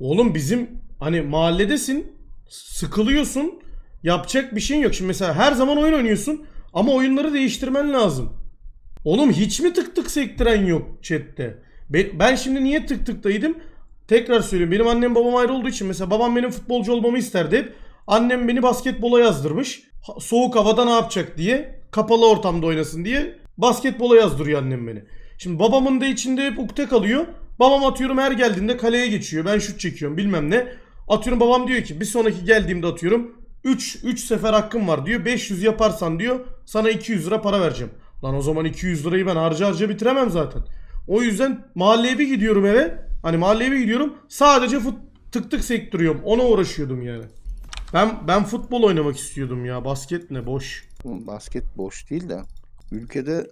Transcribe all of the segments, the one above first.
Oğlum bizim hani mahalledesin, sıkılıyorsun, yapacak bir şeyin yok. Şimdi mesela her zaman oyun oynuyorsun ama oyunları değiştirmen lazım. Oğlum hiç mi tık tık sektiren yok chatte? Be- Ben şimdi niye tık tıktaydım? Tekrar söyleyeyim. Benim annem babam ayrı olduğu için mesela babam benim futbolcu olmamı isterdi hep. Annem beni basketbola yazdırmış. Soğuk havada ne yapacak diye. Kapalı ortamda oynasın diye. Basketbola yazdırıyor annem beni. Şimdi babamın da içinde hep ukde kalıyor. Babam atıyorum her geldiğinde kaleye geçiyor. Ben şut çekiyorum bilmem ne. Atıyorum babam diyor ki bir sonraki geldiğimde atıyorum 3 3 sefer hakkım var diyor. 500 yaparsan diyor sana 200 lira para vereceğim. Lan o zaman 200 lirayı ben harca harca bitiremem zaten. O yüzden mahalleye bir gidiyorum eve. Hani mahalleye bir gidiyorum. Sadece fut tık tık sektiriyorum. Ona uğraşıyordum yani. Ben ben futbol oynamak istiyordum ya. Basket ne boş. Basket boş değil de ülkede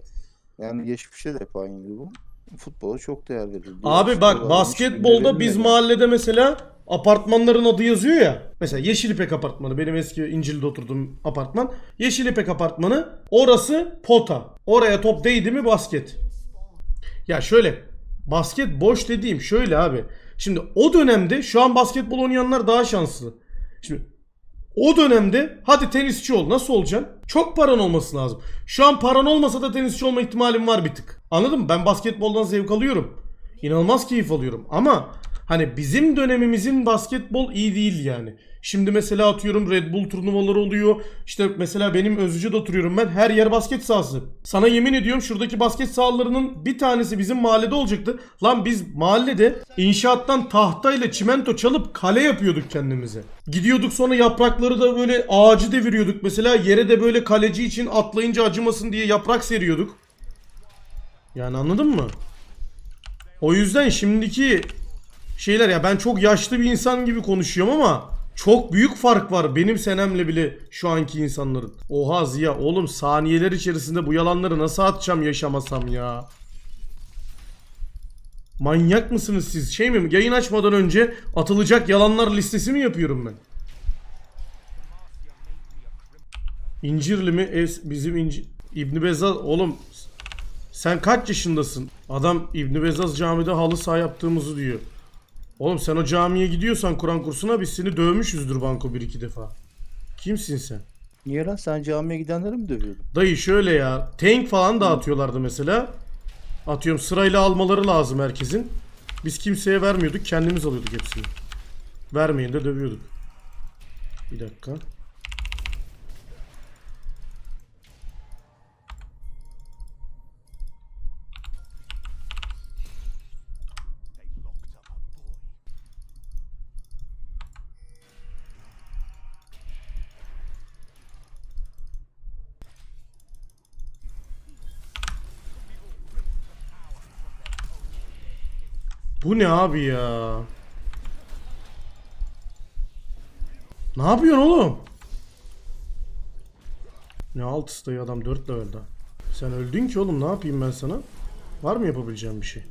yani geçmişte de hep aynıydı bu. Futbola çok değer verildi. Abi bak basketbolda biz mahallede mesela apartmanların adı yazıyor ya. Mesela Yeşilipek apartmanı benim eski İncil'de oturduğum apartman. Yeşilipek apartmanı orası pota. Oraya top değdi mi basket. Ya şöyle basket boş dediğim şöyle abi. Şimdi o dönemde şu an basketbol oynayanlar daha şanslı. Şimdi o dönemde hadi tenisçi ol. Nasıl olacaksın? Çok paran olması lazım. Şu an paran olmasa da tenisçi olma ihtimalim var bir tık. Anladın mı? Ben basketboldan zevk alıyorum. İnanılmaz keyif alıyorum. Ama hani bizim dönemimizin basketbol iyi değil yani. Şimdi mesela atıyorum Red Bull turnuvaları oluyor. İşte mesela benim Özücü'de oturuyorum ben. Her yer basket sahası. Sana yemin ediyorum şuradaki basket sahalarının bir tanesi bizim mahallede olacaktı. Lan biz mahallede inşaattan tahtayla çimento çalıp kale yapıyorduk kendimize. Gidiyorduk sonra yaprakları da böyle ağacı deviriyorduk. Mesela yere de böyle kaleci için atlayınca acımasın diye yaprak seriyorduk. Yani anladın mı? O yüzden şimdiki şeyler ya ben çok yaşlı bir insan gibi konuşuyorum ama çok büyük fark var benim senemle bile şu anki insanların. Oha Ziya oğlum saniyeler içerisinde bu yalanları nasıl atacağım yaşamasam ya. Manyak mısınız siz? Şey mi yayın açmadan önce atılacak yalanlar listesi mi yapıyorum ben? İncirli mi? Es, bizim İnci... İbni Bezaz oğlum sen kaç yaşındasın? Adam İbni Bezaz camide halı saha yaptığımızı diyor. Oğlum sen o camiye gidiyorsan Kur'an kursuna biz seni dövmüşüzdür banko bir iki defa. Kimsin sen? Niye lan sen camiye gidenleri mi dövüyordun? Dayı şöyle ya. Tank falan dağıtıyorlardı mesela. Atıyorum sırayla almaları lazım herkesin. Biz kimseye vermiyorduk. Kendimiz alıyorduk hepsini. Vermeyin de dövüyorduk. Bir dakika. Bu ne abi ya? Ne yapıyorsun oğlum? Ne altısı dayı adam 4 levelde. Sen öldün ki oğlum ne yapayım ben sana? Var mı yapabileceğim bir şey?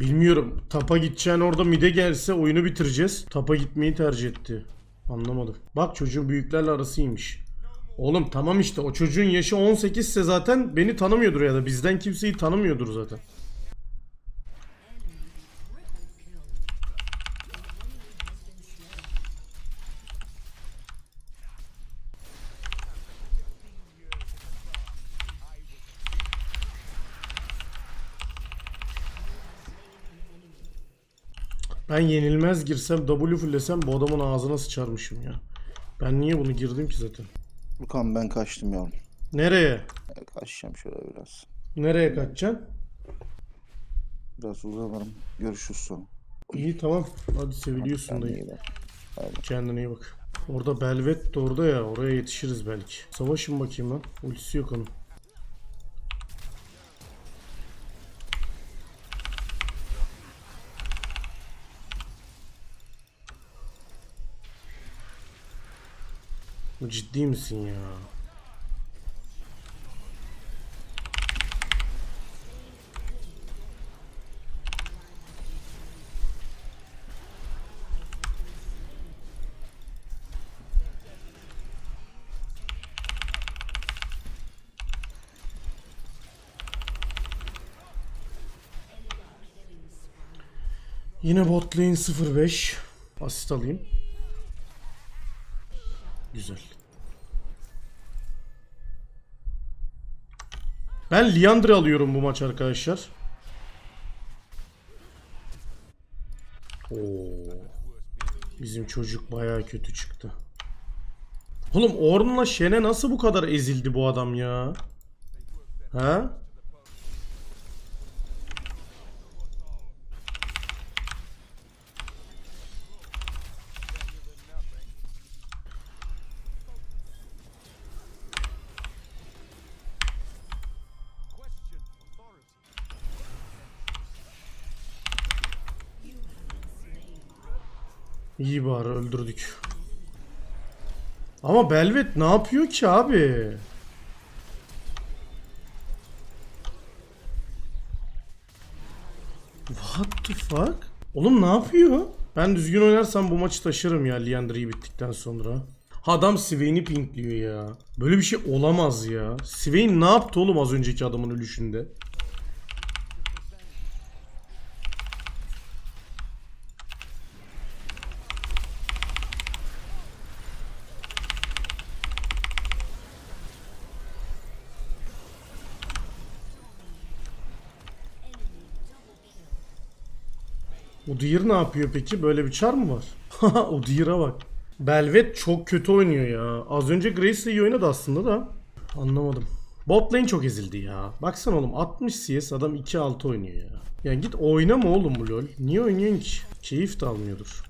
Bilmiyorum. Tapa gideceğin orada mide gelse oyunu bitireceğiz. Tapa gitmeyi tercih etti. Anlamadım. Bak çocuğun büyüklerle arasıymış. Oğlum tamam işte o çocuğun yaşı 18 ise zaten beni tanımıyordur ya da bizden kimseyi tanımıyordur zaten. Ben yenilmez girsem W fullesem bu adamın ağzına sıçarmışım ya. Ben niye bunu girdim ki zaten? Furkan ben kaçtım yavrum. Nereye? Ya kaçacağım şöyle biraz. Nereye kaçacaksın? Biraz uzanırım. Görüşürüz sonra. İyi tamam. Hadi seviliyorsun Kendine dayı. iyi bak. Kendine iyi bak. Orada Belvet de orada ya. Oraya yetişiriz belki. Savaşın bakayım lan. Ultisi yok onun. Ciddi misin ya? Yine bot lane 05. Asist alayım. Güzel. Ben Liandre alıyorum bu maç arkadaşlar. Oo. Bizim çocuk bayağı kötü çıktı. Oğlum Ornn'la Shen'e nasıl bu kadar ezildi bu adam ya? Ha? İyi bari öldürdük. Ama Belvet ne yapıyor ki abi? What the fuck? Oğlum ne yapıyor? Ben düzgün oynarsam bu maçı taşırım ya Liandry'i bittikten sonra. Adam Swain'i pinkliyor ya. Böyle bir şey olamaz ya. Swain ne yaptı oğlum az önceki adamın ölüşünde? Udyr ne yapıyor peki? Böyle bir çar mı var? Haha Udyr'a bak. Belvet çok kötü oynuyor ya. Az önce Grace de iyi oynadı aslında da. Anlamadım. Bot lane çok ezildi ya. Baksana oğlum 60 CS adam 2-6 oynuyor ya. Ya git oynama oğlum bu lol. Niye oynuyorsun ki? Keyif de almıyordur.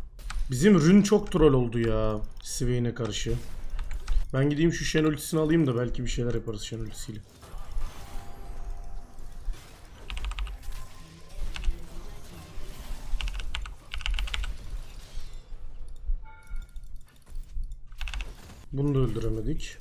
Bizim rün çok troll oldu ya. Swain'e karşı. Ben gideyim şu Shen ultisini alayım da belki bir şeyler yaparız Shen ultisiyle. Bunu da öldüremedik.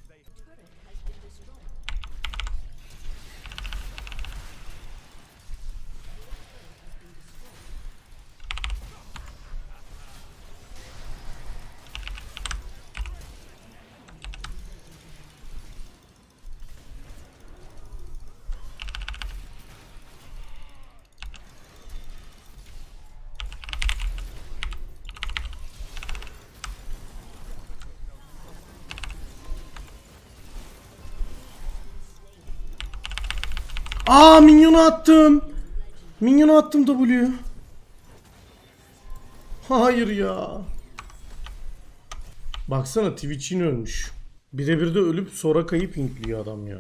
Aa minyonu attım. Minyonu attım W. Hayır ya. Baksana Twitch'in ölmüş. Birebir de ölüp sonra kayıp pinkliyor adam ya.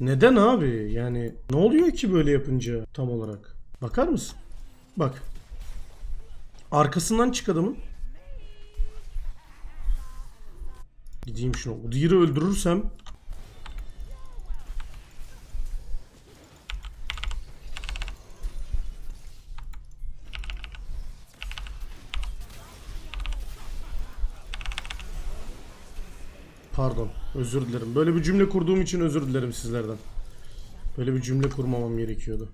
Neden abi? Yani ne oluyor ki böyle yapınca tam olarak? Bakar mısın? Bak. Arkasından çık adamın. Gideyim şunu. Udyr'ı öldürürsem Pardon. Özür dilerim. Böyle bir cümle kurduğum için özür dilerim sizlerden. Böyle bir cümle kurmamam gerekiyordu.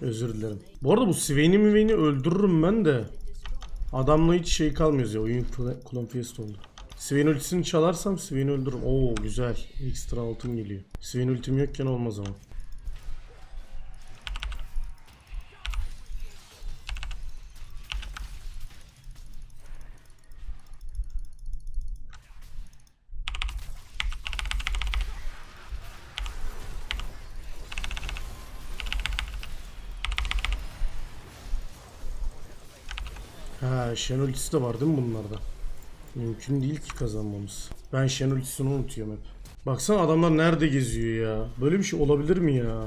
Özür dilerim. Bu arada bu Swain'i Mivein'i öldürürüm ben de. Adamla hiç şey kalmıyoruz ya. Oyun Clone Fiest oldu. Swain ultisini çalarsam Swain'i öldürürüm. Oo güzel. Ekstra altın geliyor. Swain ultim yokken olmaz ama. Ultisi de var değil mi bunlarda? Mümkün değil ki kazanmamız. Ben Shen unutuyorum hep. Baksana adamlar nerede geziyor ya. Böyle bir şey olabilir mi ya?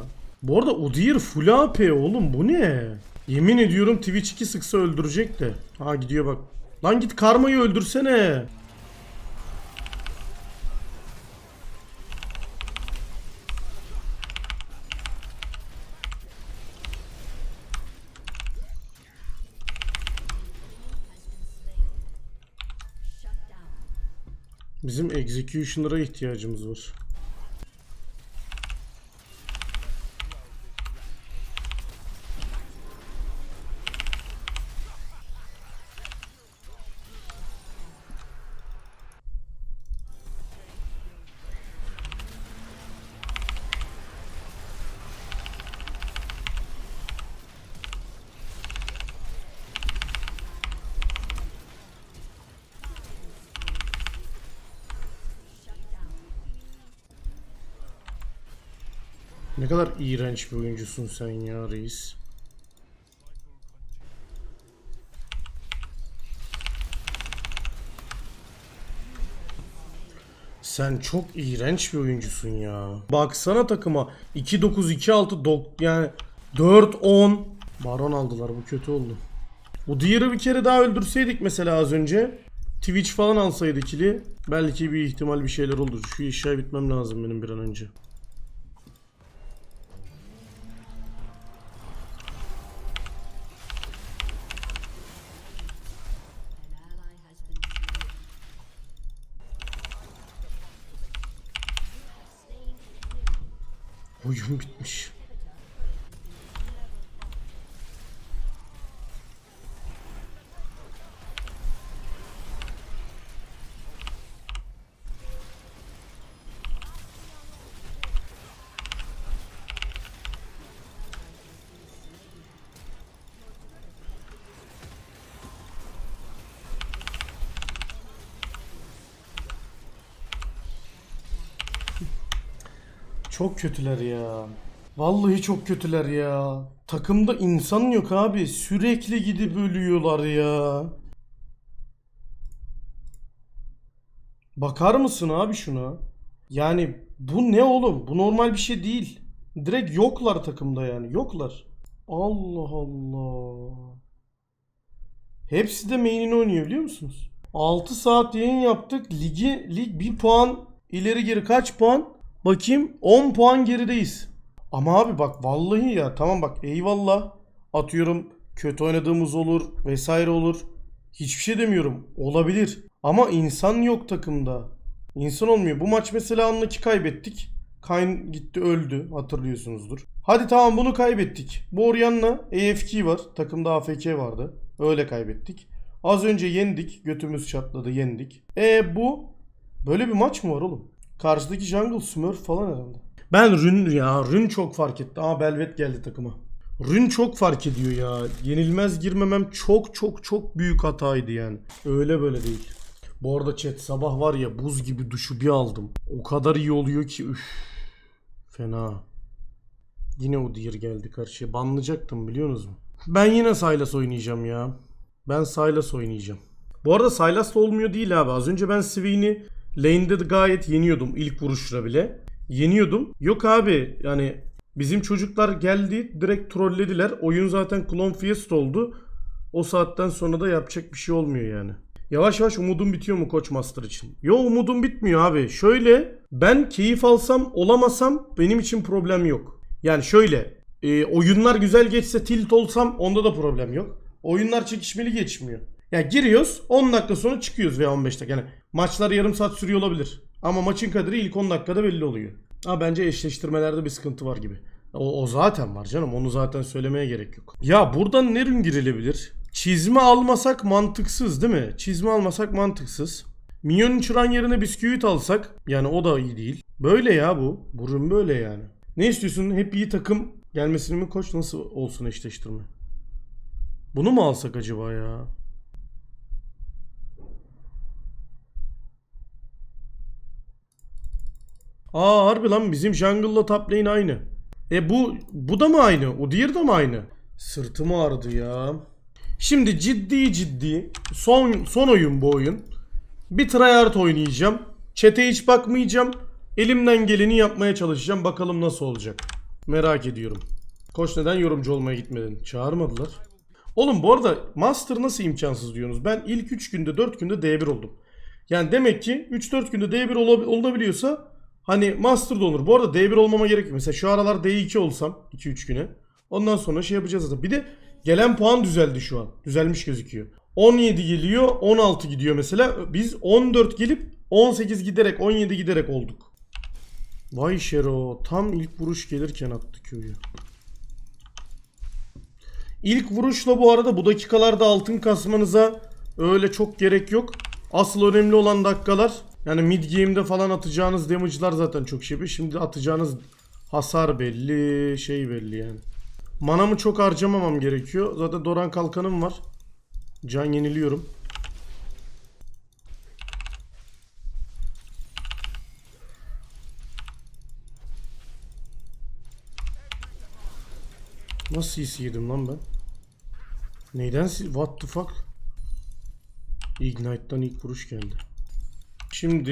Bu arada Udyr full AP oğlum bu ne? Yemin ediyorum Twitch 2 sıksa öldürecek de. Ha gidiyor bak. Lan git karmayı öldürsene. Bizim executioner'a ihtiyacımız var. Ne kadar iğrenç bir oyuncusun sen ya reis. Sen çok iğrenç bir oyuncusun ya. Baksana takıma 2-9 2-6 dok yani 4-10 Baron aldılar bu kötü oldu. Bu diğeri bir kere daha öldürseydik mesela az önce Twitch falan alsaydı ikili belki bir ihtimal bir şeyler olur. Şu işe bitmem lazım benim bir an önce. Oyun bitmiş. Çok kötüler ya. Vallahi çok kötüler ya. Takımda insan yok abi. Sürekli gidip ölüyorlar ya. Bakar mısın abi şuna? Yani bu ne oğlum? Bu normal bir şey değil. Direkt yoklar takımda yani. Yoklar. Allah Allah. Hepsi de main'ini oynuyor biliyor musunuz? 6 saat yayın yaptık. Ligi, lig 1 puan ileri geri kaç puan? Bakayım 10 puan gerideyiz. Ama abi bak vallahi ya tamam bak eyvallah atıyorum kötü oynadığımız olur vesaire olur. Hiçbir şey demiyorum. Olabilir. Ama insan yok takımda. İnsan olmuyor. Bu maç mesela anlaki kaybettik. Kayn gitti öldü hatırlıyorsunuzdur. Hadi tamam bunu kaybettik. Bu Orianna AFK var. Takımda AFK vardı. Öyle kaybettik. Az önce yendik. Götümüz çatladı yendik. E bu böyle bir maç mı var oğlum? Karşıdaki jungle smurf falan herhalde. Ben Rün ya Rün çok fark etti. Ama Belvet geldi takıma. Rün çok fark ediyor ya. Yenilmez girmemem çok çok çok büyük hataydı yani. Öyle böyle değil. Bu arada chat sabah var ya buz gibi duşu bir aldım. O kadar iyi oluyor ki üf. Fena. Yine o diğer geldi karşıya. Banlayacaktım biliyorsunuz mu? Ben yine Sylas oynayacağım ya. Ben Sylas oynayacağım. Bu arada Sylas da olmuyor değil abi. Az önce ben Swain'i lane'de de gayet yeniyordum ilk vuruşla bile. Yeniyordum. Yok abi yani bizim çocuklar geldi direkt trollediler. Oyun zaten Clone Fiesta oldu. O saatten sonra da yapacak bir şey olmuyor yani. Yavaş yavaş umudum bitiyor mu Koç Master için? Yo umudum bitmiyor abi. Şöyle ben keyif alsam olamasam benim için problem yok. Yani şöyle e, oyunlar güzel geçse tilt olsam onda da problem yok. Oyunlar çekişmeli geçmiyor. Ya giriyoruz 10 dakika sonra çıkıyoruz veya 15 dakika. Yani maçlar yarım saat sürüyor olabilir. Ama maçın kaderi ilk 10 dakikada belli oluyor. Ama bence eşleştirmelerde bir sıkıntı var gibi. O, o zaten var canım. Onu zaten söylemeye gerek yok. Ya buradan ne ürün girilebilir? Çizme almasak mantıksız değil mi? Çizme almasak mantıksız. Minyon çıran yerine bisküvit alsak yani o da iyi değil. Böyle ya bu. Bu ürün böyle yani. Ne istiyorsun? Hep iyi takım gelmesini mi koç nasıl olsun eşleştirme? Bunu mu alsak acaba ya? Aa harbi lan bizim jungle'la top lane aynı. E bu bu da mı aynı? O diğeri de mi aynı? Sırtım ağrıdı ya. Şimdi ciddi ciddi son son oyun bu oyun. Bir tryhard oynayacağım. Çete hiç bakmayacağım. Elimden geleni yapmaya çalışacağım. Bakalım nasıl olacak. Merak ediyorum. Koç neden yorumcu olmaya gitmedin? Çağırmadılar. Oğlum bu arada Master nasıl imkansız diyorsunuz? Ben ilk 3 günde 4 günde D1 oldum. Yani demek ki 3-4 günde D1 olab- olabiliyorsa hani Master da. Bu arada D1 olmama gerek yok. Mesela şu aralar D2 olsam 2-3 güne. Ondan sonra şey yapacağız zaten. Bir de gelen puan düzeldi şu an. Düzelmiş gözüküyor. 17 geliyor 16 gidiyor mesela. Biz 14 gelip 18 giderek 17 giderek olduk. Vay Şero tam ilk vuruş gelirken attı köyü. İlk vuruşla bu arada bu dakikalarda altın kasmanıza öyle çok gerek yok. Asıl önemli olan dakikalar. Yani mid game'de falan atacağınız damage'lar zaten çok şey. Şimdi atacağınız hasar belli, şey belli yani. Manamı çok harcamamam gerekiyor. Zaten Doran kalkanım var. Can yeniliyorum. Nasıl CC yedim lan ben? Neyden What the fuck? Ignite'dan ilk vuruş geldi. Şimdi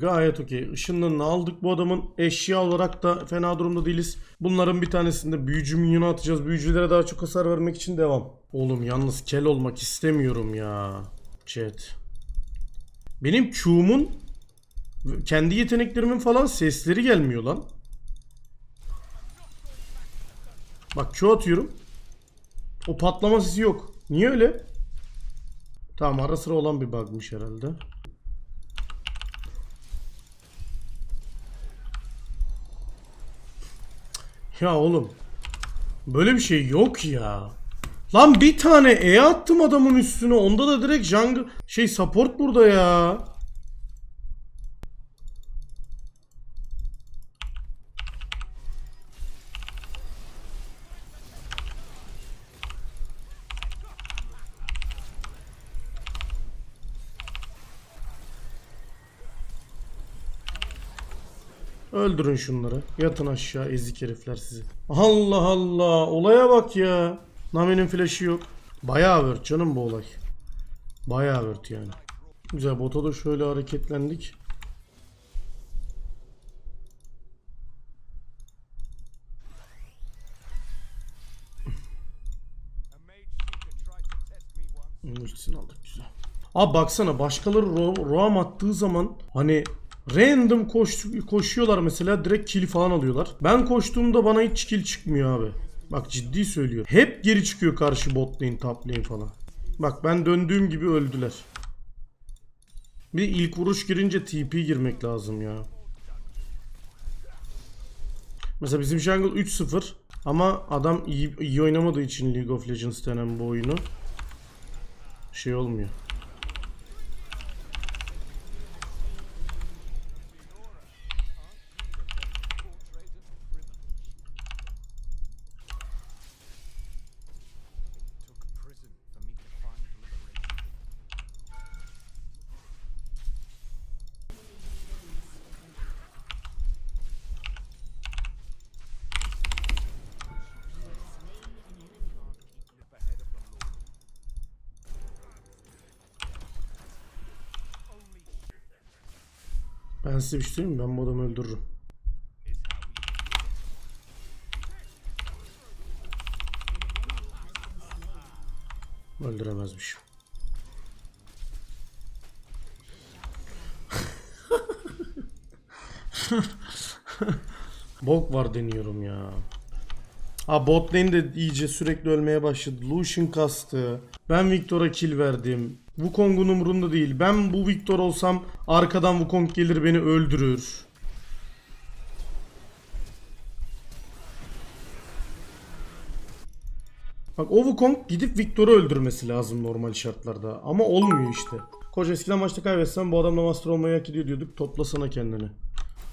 gayet okey. Işınlarını aldık bu adamın. Eşya olarak da fena durumda değiliz. Bunların bir tanesinde büyücü minyonu atacağız. Büyücülere daha çok hasar vermek için devam. Oğlum yalnız kel olmak istemiyorum ya. Chat. Benim Q'mun kendi yeteneklerimin falan sesleri gelmiyor lan. Bak Q atıyorum. O patlama sesi yok. Niye öyle? Tamam ara sıra olan bir bug'mış herhalde. Ya oğlum. Böyle bir şey yok ya. Lan bir tane E attım adamın üstüne. Onda da direkt jungle şey support burada ya. Öldürün şunları. Yatın aşağı ezik herifler sizi. Allah Allah. Olaya bak ya. Nami'nin flash'ı yok. Bayağı word canım bu olay. Bayağı word yani. Güzel bota da şöyle hareketlendik. Ultisini aldık güzel. Abi baksana başkaları ro- roam attığı zaman hani random koş koşuyorlar mesela direkt kill falan alıyorlar. Ben koştuğumda bana hiç kill çıkmıyor abi. Bak ciddi söylüyorum. Hep geri çıkıyor karşı bot lane, top lane falan. Bak ben döndüğüm gibi öldüler. Bir ilk vuruş girince TP girmek lazım ya. Mesela bizim jungle 3-0 ama adam iyi, iyi oynamadığı için League of Legends denen bu oyunu şey olmuyor. Ben size bir şey söyleyeyim mi? Ben bu adamı öldürürüm. Öldüremezmişim. Bok var deniyorum ya. Ha bot lane de iyice sürekli ölmeye başladı. Lucian kastı. Ben Victor'a kill verdim. Wukong'un umurunda değil. Ben bu Victor olsam arkadan Wukong gelir beni öldürür. Bak o Wukong gidip Victor'u öldürmesi lazım normal şartlarda. Ama olmuyor işte. Koca eskiden maçta kaybetsen bu adamla master olmayı hak ediyor diyorduk. Toplasana kendini.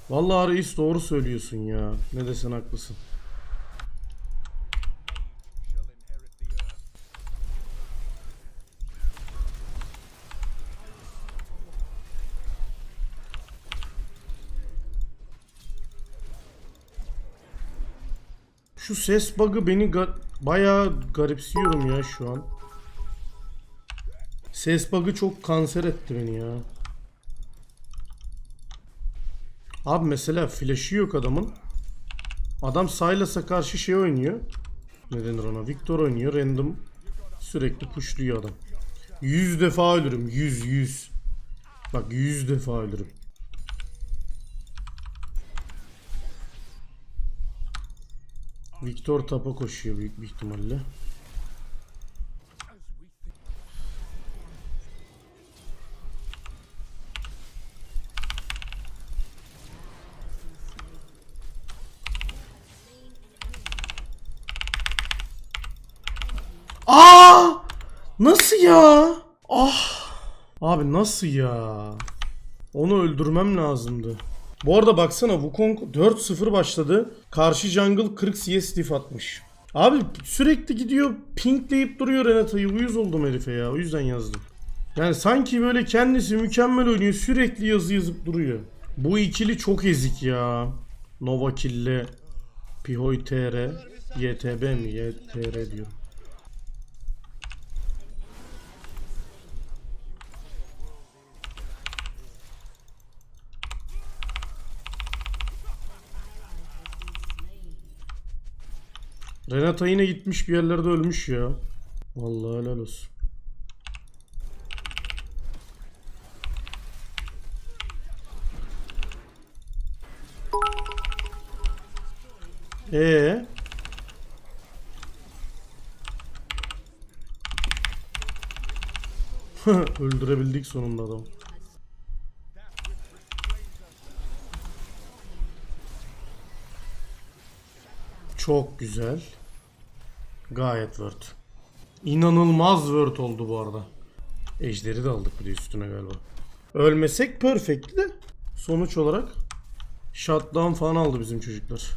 Vallahi reis doğru söylüyorsun ya. Ne desen haklısın. Şu ses bug'ı beni ga- bayağı garipsiyorum ya şu an. Ses bug'ı çok kanser etti beni ya. Abi mesela flash'ı yok adamın. Adam Sylas'a karşı şey oynuyor. Ne denir ona? Victor oynuyor. Random sürekli pushluyor adam. 100 defa ölürüm. 100 100. Bak 100 defa ölürüm. Victor tapa koşuyor büyük bir ihtimalle. Aa! Nasıl ya? Ah! Abi nasıl ya? Onu öldürmem lazımdı. Bu arada baksana Wukong 4-0 başladı. Karşı jungle 40 CS diff atmış. Abi sürekli gidiyor pinkleyip duruyor Renata'yı. Uyuz oldum herife ya. O yüzden yazdım. Yani sanki böyle kendisi mükemmel oynuyor. Sürekli yazı yazıp duruyor. Bu ikili çok ezik ya. Nova kill'le Pihoy TR, YTB mi? YTR diyorum. Renata yine gitmiş bir yerlerde ölmüş ya. Vallahi helal olsun. Ee. Öldürebildik sonunda adam. Çok güzel. Gayet word. İnanılmaz word oldu bu arada. Ejderi de aldık bir de üstüne galiba. Ölmesek perfect'ti de sonuç olarak shutdown falan aldı bizim çocuklar.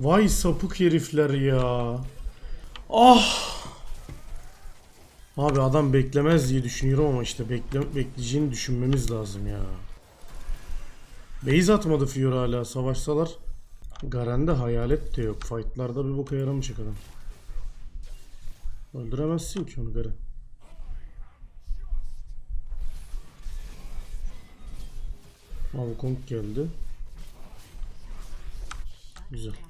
Vay sapık herifler ya. Ah. Abi adam beklemez diye düşünüyorum ama işte bekle bekleyeceğini düşünmemiz lazım ya. Base atmadı Fiora hala savaşsalar. Garen'de hayalet de yok. Fight'larda bir boka yaramayacak adam. Öldüremezsin ki onu Garen. Abi Kong geldi. Güzel.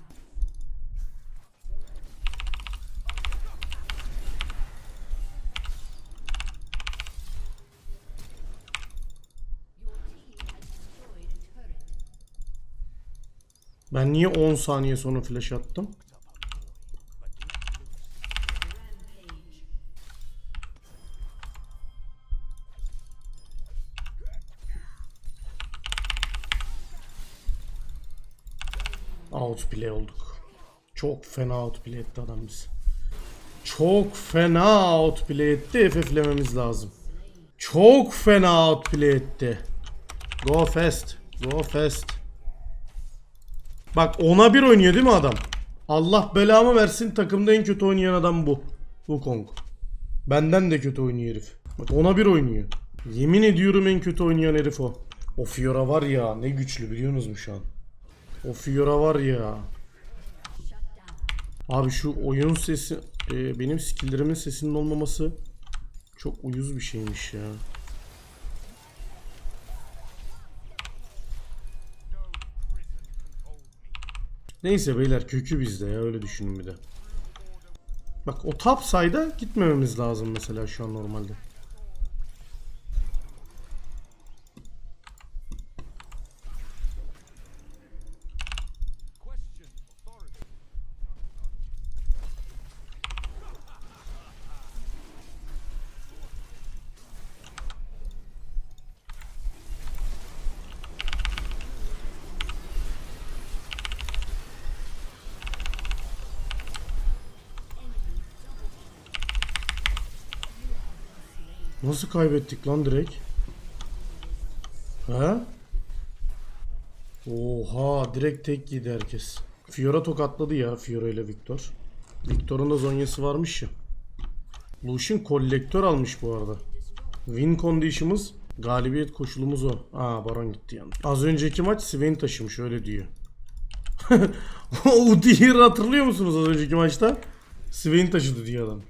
Ben niye 10 saniye sonra flash attım? Outplay olduk. Çok fena outplay etti adam bizi. Çok fena outplay etti. FF'lememiz lazım. Çok fena outplay etti. Go fast. Go fast. Bak ona bir oynuyor değil mi adam? Allah belamı versin takımda en kötü oynayan adam bu. Bu Kong. Benden de kötü oynuyor herif. Bak ona bir oynuyor. Yemin ediyorum en kötü oynayan herif o. O Fiora var ya ne güçlü biliyorsunuz mu şu an? O Fiora var ya. Abi şu oyun sesi e, benim skillerimin sesinin olmaması çok uyuz bir şeymiş ya. Neyse beyler kökü bizde ya öyle düşünün bir de. Bak o top side'a gitmememiz lazım mesela şu an normalde. Nasıl kaybettik lan direkt? He? Oha direkt tek yedi herkes. Fiora tokatladı ya Fiora ile Victor. Victor'un da zonyası varmış ya. Lucian kolektör almış bu arada. Win condition'ımız galibiyet koşulumuz o. Aa Baron gitti yalnız. Az önceki maç Swain taşımış öyle diyor. o Udyr hatırlıyor musunuz az önceki maçta? Swain taşıdı diyor adam.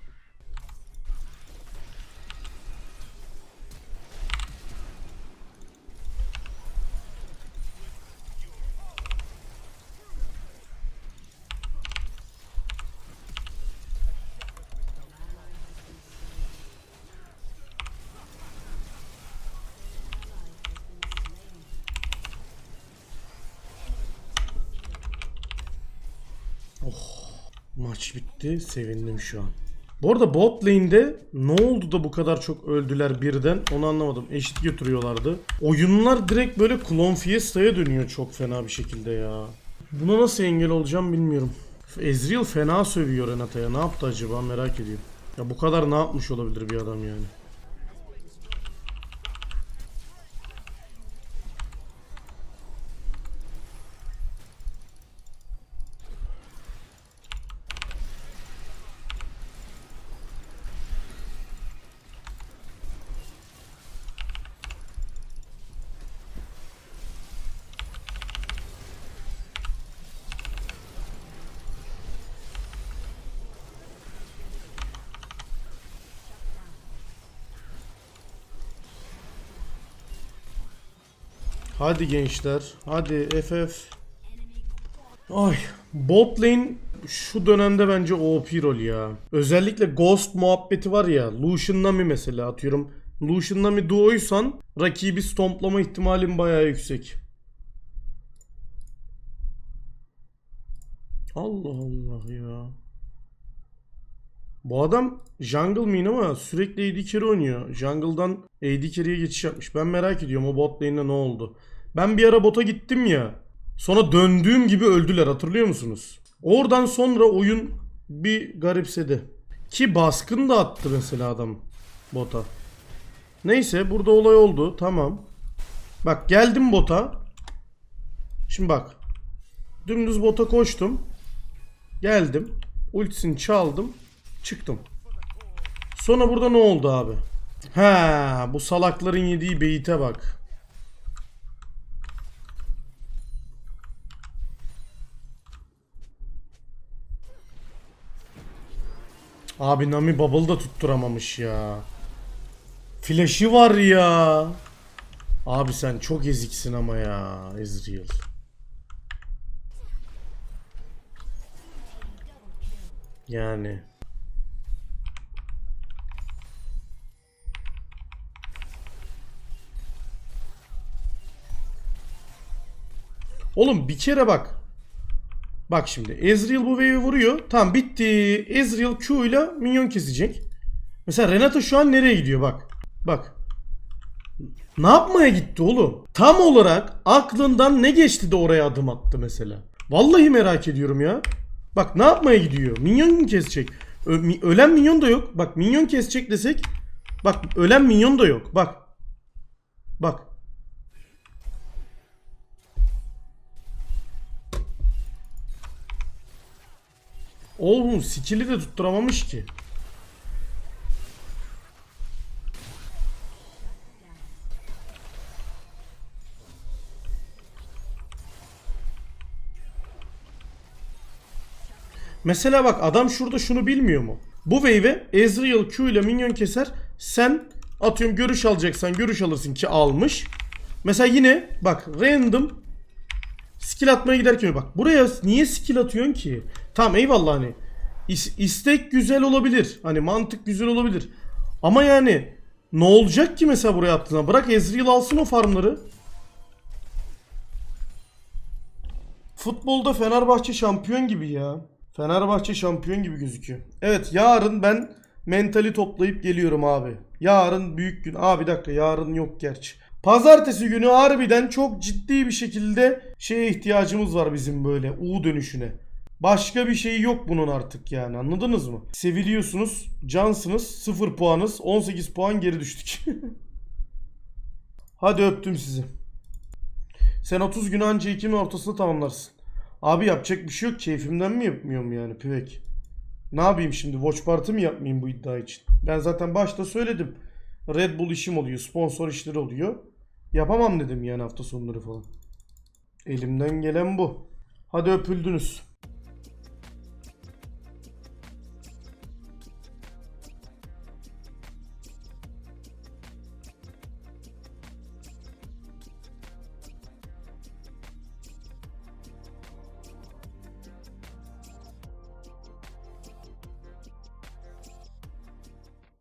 Maç bitti. Sevindim şu an. Bu arada bot lane'de ne oldu da bu kadar çok öldüler birden onu anlamadım. Eşit götürüyorlardı. Oyunlar direkt böyle Clone Fiesta'ya dönüyor çok fena bir şekilde ya. Buna nasıl engel olacağım bilmiyorum. Ezreal fena sövüyor Renata'ya. Ne yaptı acaba merak ediyorum. Ya bu kadar ne yapmış olabilir bir adam yani? Hadi gençler. Hadi FF. Ay. Bot lane şu dönemde bence OP rol ya. Özellikle Ghost muhabbeti var ya. Lucian Nami mesela atıyorum. Lucian Nami duoysan rakibi stomplama ihtimalin bayağı yüksek. Allah Allah ya. Bu adam jungle main ama sürekli AD carry oynuyor. Jungle'dan AD carry'e geçiş yapmış. Ben merak ediyorum o bot lane'de ne oldu. Ben bir ara bota gittim ya. Sonra döndüğüm gibi öldüler hatırlıyor musunuz? Oradan sonra oyun bir garipsedi. Ki baskın da attı mesela adam bota. Neyse burada olay oldu. Tamam. Bak geldim bota. Şimdi bak. Dümdüz bota koştum. Geldim. Ultisini çaldım. Çıktım. Sonra burada ne oldu abi? Ha, bu salakların yediği beyite bak. Abi Nami Bubble da tutturamamış ya. Flash'ı var ya. Abi sen çok eziksin ama ya Ezreal. Yani. Oğlum bir kere bak. Bak şimdi Ezreal bu wave'i vuruyor. Tamam bitti. Ezreal Q ile minyon kesecek. Mesela Renata şu an nereye gidiyor bak. Bak. Ne yapmaya gitti oğlum? Tam olarak aklından ne geçti de oraya adım attı mesela. Vallahi merak ediyorum ya. Bak ne yapmaya gidiyor? Minyon mu kesecek? Ö- mi- ölen minyon da yok. Bak minyon kesecek desek. Bak ölen minyon da yok. Bak. Bak. Oğlum skill'i de tutturamamış ki. Mesela bak adam şurada şunu bilmiyor mu? Bu wave'e Ezreal Q ile minyon keser. Sen atıyorum görüş alacaksan görüş alırsın ki almış. Mesela yine bak random skill atmaya giderken bak buraya niye skill atıyorsun ki? Tamam eyvallah hani is- istek güzel olabilir. Hani mantık güzel olabilir. Ama yani ne olacak ki mesela buraya attığına? Bırak Ezreal alsın o farmları. Futbolda Fenerbahçe şampiyon gibi ya. Fenerbahçe şampiyon gibi gözüküyor. Evet yarın ben mentali toplayıp geliyorum abi. Yarın büyük gün. Aa bir dakika yarın yok gerçi. Pazartesi günü harbiden çok ciddi bir şekilde şeye ihtiyacımız var bizim böyle U dönüşüne. Başka bir şey yok bunun artık yani anladınız mı? Seviliyorsunuz, cansınız, 0 puanız, 18 puan geri düştük. Hadi öptüm sizi. Sen 30 gün anca Ekim'in ortasını tamamlarsın. Abi yapacak bir şey yok. Keyfimden mi yapmıyorum yani Pivek? Ne yapayım şimdi? Watch Party mi yapmayayım bu iddia için? Ben zaten başta söyledim. Red Bull işim oluyor. Sponsor işleri oluyor. Yapamam dedim yani hafta sonları falan. Elimden gelen bu. Hadi öpüldünüz.